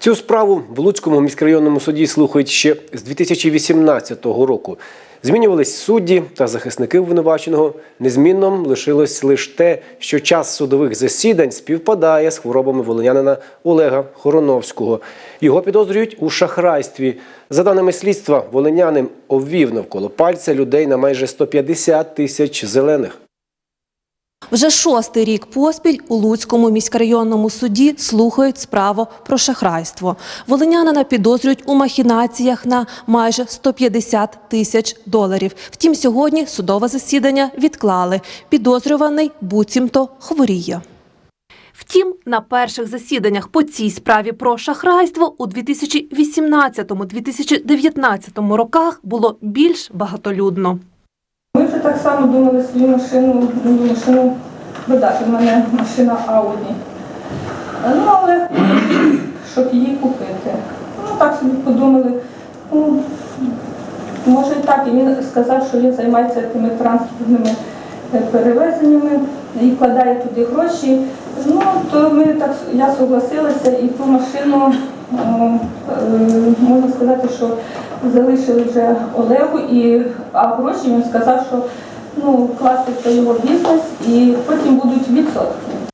Цю справу в Луцькому міськрайонному суді слухають ще з 2018 року. Змінювались судді та захисники обвинуваченого. Незмінним лишилось лише те, що час судових засідань співпадає з хворобами волинянина Олега Хороновського. Його підозрюють у шахрайстві. За даними слідства, волинянин обвів навколо пальця людей на майже 150 тисяч зелених. Вже шостий рік поспіль у Луцькому міськрайонному суді слухають справу про шахрайство. Волинянина підозрюють у махінаціях на майже 150 тисяч доларів. Втім, сьогодні судове засідання відклали. Підозрюваний буцімто хворіє. Втім, на перших засіданнях по цій справі про шахрайство у 2018-2019 роках було більш багатолюдно. Ми вже так само думали свою машину, думали машину продати. У мене машина Ауді. Ну, але щоб її купити. Ну, так собі подумали. Ну, може і так. І він сказав, що він займається тими транспортними е, перевезеннями і вкладає туди гроші. Ну, то ми так, я согласилася і ту машину, е, е, можна сказати, що залишили вже Олегу, і, а гроші він сказав, що ну, в його бізнес і потім будуть відсотки.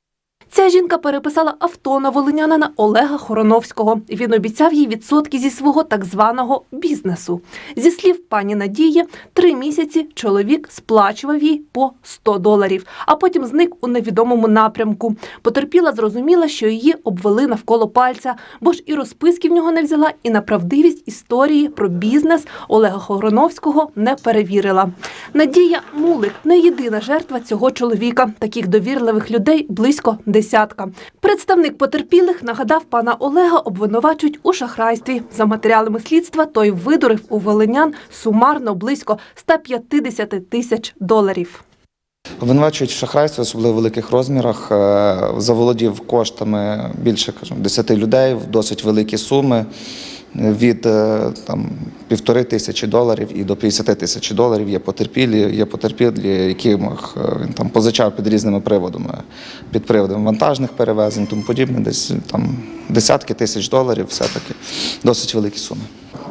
Ця жінка переписала авто на волинянина Олега Хороновського. Він обіцяв їй відсотки зі свого так званого бізнесу. Зі слів пані Надії, три місяці чоловік сплачував їй по 100 доларів, а потім зник у невідомому напрямку. Потерпіла, зрозуміла, що її обвели навколо пальця, бо ж і розписки в нього не взяла, і на правдивість історії про бізнес Олега Хороновського не перевірила. Надія Мулик не єдина жертва цього чоловіка. Таких довірливих людей близько десятка. Представник потерпілих нагадав пана Олега обвинувачують у шахрайстві. За матеріалами слідства той видурив у волинян сумарно близько 150 тисяч доларів. Обвинувачують шахрайстві, особливо в великих розмірах, е, заволодів коштами більше кажемо, 10 людей досить великі суми від е, там, півтори тисячі доларів і до 50 тисяч доларів. Є потерпілі, є потерпілі, яких е, він там позичав під різними приводами, під приводом вантажних перевезень, тому подібне, десь там десятки тисяч доларів, все-таки досить великі суми.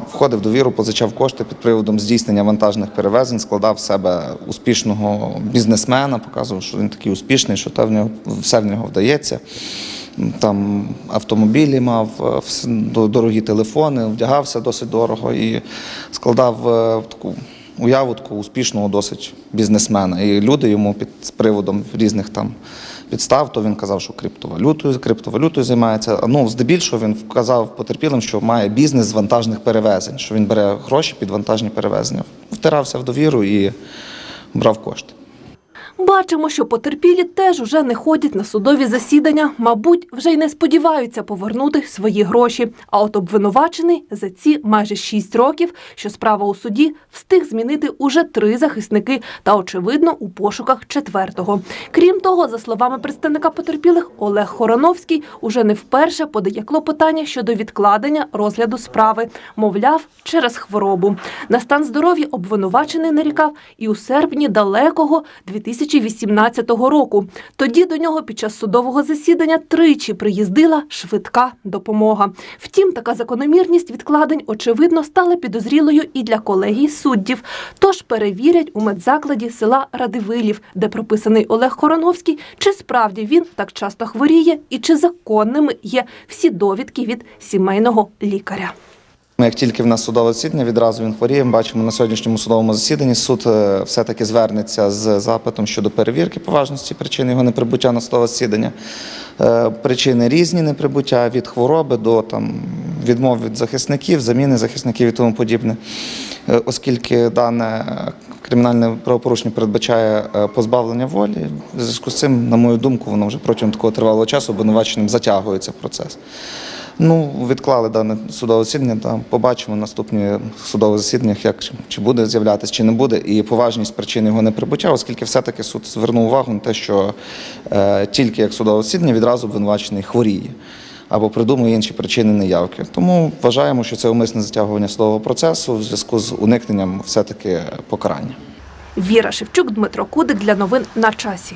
Входив до віру, позичав кошти під приводом здійснення вантажних перевезень, складав в себе успішного бізнесмена, показував, що він такий успішний, що те в нього все в нього вдається. Там автомобілі мав, е, дорогі телефони, вдягався досить дорого і складав е, таку уяву таку успішного досить бізнесмена. І люди йому під з приводом різних там підстав, то він казав, що криптовалютою, криптовалютою займається. Ну, здебільшого він вказав потерпілим, що має бізнес з вантажних перевезень, що він бере гроші під вантажні перевезення. Втирався в довіру і брав кошти. Бачимо, що потерпілі теж уже не ходять на судові засідання, мабуть, вже й не сподіваються повернути свої гроші. А от обвинувачений за ці майже шість років, що справа у суді, встиг змінити уже три захисники та, очевидно, у пошуках четвертого. Крім того, за словами представника потерпілих, Олег Хороновський уже не вперше подає клопотання щодо відкладення розгляду справи, мовляв, через хворобу. На стан здоров'я обвинувачений нарікав і у серпні далекого 2018 року. Тоді до нього під час судового засідання тричі приїздила швидка допомога. Втім, така закономірність відкладень очевидно стала підозрілою і для колегії суддів. Тож перевірять у медзакладі села Радивилів, де прописаний Олег Хороновський, чи справді він так часто хворіє і чи законними є всі довідки від сімейного лікаря. Ну, Як тільки в нас судове засідання, відразу він хворіє. Ми бачимо на сьогоднішньому судовому засіданні. Суд е, все-таки звернеться з запитом щодо перевірки поважності причин його неприбуття на судове засідання. Е, Причини різні неприбуття від хвороби до там відмов від захисників, заміни захисників і тому подібне. Е, Оскільки дане кримінальне правопорушення передбачає позбавлення волі, в зв'язку з цим, на мою думку, воно вже протягом такого тривалого часу обвинуваченим затягується процес. Ну, відклали дане судове засідання, та побачимо в наступні судові засіданнях, як чи- буде з'являтися, чи не буде, і поважність причин його неприбуття, оскільки все-таки суд звернув увагу на те, що е, тільки як судове засідання відразу обвинувачений хворіє або придумує інші причини неявки. Тому вважаємо, що це умисне затягування судового процесу в зв'язку з уникненням все-таки покарання. Віра Шевчук, Дмитро Кудик для новин на часі.